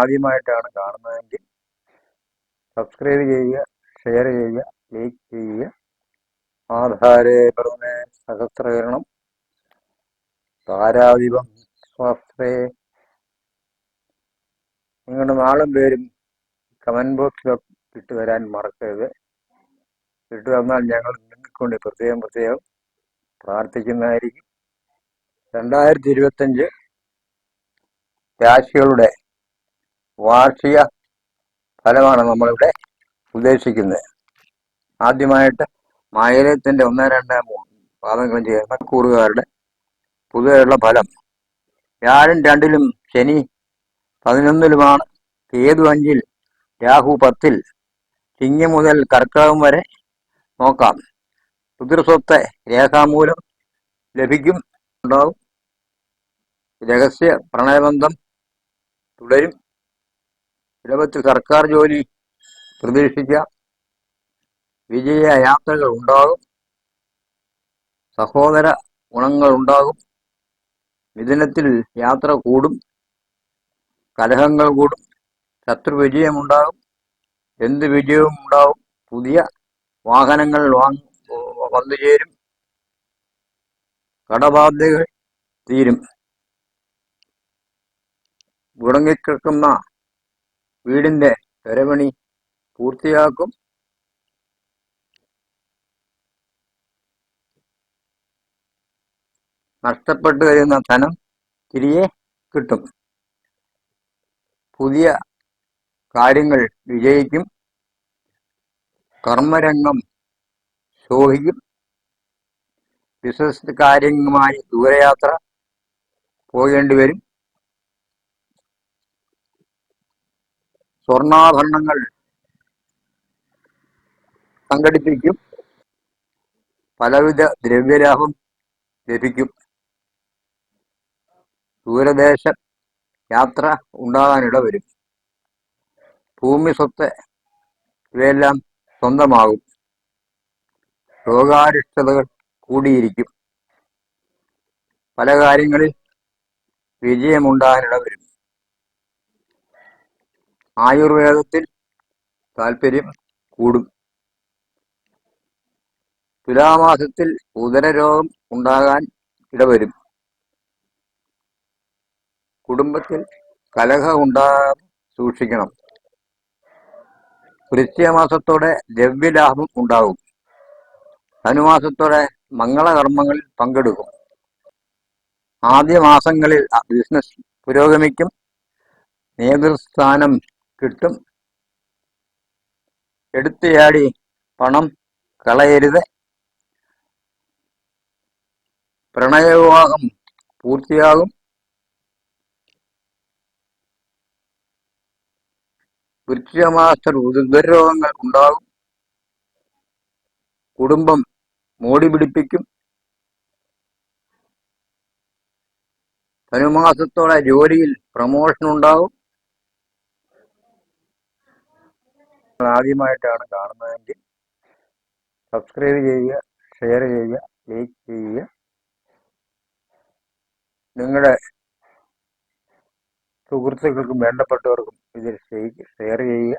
ആദ്യമായിട്ടാണ് കാണുന്നതെങ്കിൽ സബ്സ്ക്രൈബ് ചെയ്യുക ഷെയർ ചെയ്യുക ലൈക്ക് ചെയ്യുക. ആധാരേ പറഞ്ഞ സഹസ്രകരണം. താരാധിപം സ്വാസ്ത്രേ നിങ്ങളുടെ നാളും പേരും കമന്റ് ബോക്സിലൊക്കെ ഇട്ട് വരാൻ മറക്കരുത്. ഇട്ട് വന്നാൽ ഞങ്ങൾ നിങ്ങൾക്കൊണ്ട് പ്രത്യേകം പ്രത്യേകം പ്രാർത്ഥിക്കുന്നതായിരിക്കും. രണ്ടായിരത്തി ഇരുപത്തഞ്ച് രാശികളുടെ വാർഷിക ഫലമാണ് നമ്മളിവിടെ ഉദ്ദേശിക്കുന്നത്. ആദ്യമായിട്ട് മായലത്തിന്റെ ഒന്ന് രണ്ട് പാദങ്ങളും ചേർന്ന കൂറുകാരുടെ പൊതുവെയുള്ള ഫലം. വ്യാഴം രണ്ടിലും ശനി പതിനൊന്നിലുമാണ്. കേതു അഞ്ചിൽ രാഹു പത്തിൽ ചിങ്ങം മുതൽ കർക്കടകം വരെ നോക്കാം. പിതൃസ്വത്ത് രേഖാമൂലം ലഭിക്കും. ഉണ്ടാവും. രഹസ്യ പ്രണയബന്ധം തുടരും. ഇടവത്തിൽ സർക്കാർ ജോലി പ്രതീക്ഷിച്ച വിജയ യാത്രകൾ ഉണ്ടാകും. സഹോദര ഗുണങ്ങൾ ഉണ്ടാകും. മിഥുനത്തിൽ യാത്ര കൂടും. കലഹങ്ങൾ കൂടും. ശത്രു വിജയമുണ്ടാകും എന്ത് വിജയവും ഉണ്ടാകും. പുതിയ വാഹനങ്ങൾ വാങ്ങി വന്നു ചേരും. കടബാധ്യതകൾ തീരും. മുടങ്ങിക്കിടക്കുന്ന വീടിന്റെ പെരപണി പൂർത്തിയാക്കും. നഷ്ടപ്പെട്ടു വരുന്ന ധനം തിരികെ കിട്ടും. പുതിയ കാര്യങ്ങൾ വിജയിക്കും. കർമ്മരംഗം ശോഭിക്കും. ബിസിനസ് കാര്യങ്ങളുമായി ദൂരയാത്ര പോകേണ്ടി വരും. സ്വർണാഭരണങ്ങൾ സംഘടിപ്പിക്കും. പലവിധ ദ്രവ്യലാഭം ലഭിക്കും. ദൂരദേശ യാത്ര ഉണ്ടാകാനിട വരും. ഭൂമി സ്വത്ത് ഇവയെല്ലാം സ്വന്തമാകും. രോഗാരിഷ്ടതകൾ കൂടിയിരിക്കും. പല കാര്യങ്ങളിൽ വിജയമുണ്ടാകാനിട വരും. ആയുർവേദത്തിൽ താല്പര്യം കൂടും. തുലാമാസത്തിൽ ഉദരരോഗം ഉണ്ടാകാൻ ഇടവരും. കുടുംബത്തിൽ കലഹ ഉണ്ടാകാൻ സൂക്ഷിക്കണം. വൃശ്ചികമാസത്തോടെ ദ്രവ്യലാഭം ഉണ്ടാകും. ധനുമാസത്തോടെ മംഗളകർമ്മങ്ങളിൽ പങ്കെടുക്കും. ആദ്യ മാസങ്ങളിൽ ബിസിനസ് പുരോഗമിക്കും. നേതൃസ്ഥാനം കിട്ടും എടുത്തുചാടി പണം കളയരുത് പ്രണയവിവാഹം പൂർത്തിയാകും വൃശ്ചികമാസത്തിൽ ഉദരരോഗങ്ങൾ ഉണ്ടാകും കുടുംബം മോടി പിടിപ്പിക്കും ധനുമാസത്തോടെ ജോലിയിൽ പ്രമോഷൻ ഉണ്ടാകും ആദ്യമായിട്ടാണ് കാണുന്നതെങ്കിൽ സബ്സ്ക്രൈബ് ചെയ്യുക ഷെയർ ചെയ്യുക ലൈക്ക് ചെയ്യുക. നിങ്ങളുടെ സുഹൃത്തുക്കൾക്കും വേണ്ടപ്പെട്ടവർക്കും ഇതിൽ ഷെയർ ചെയ്യുക.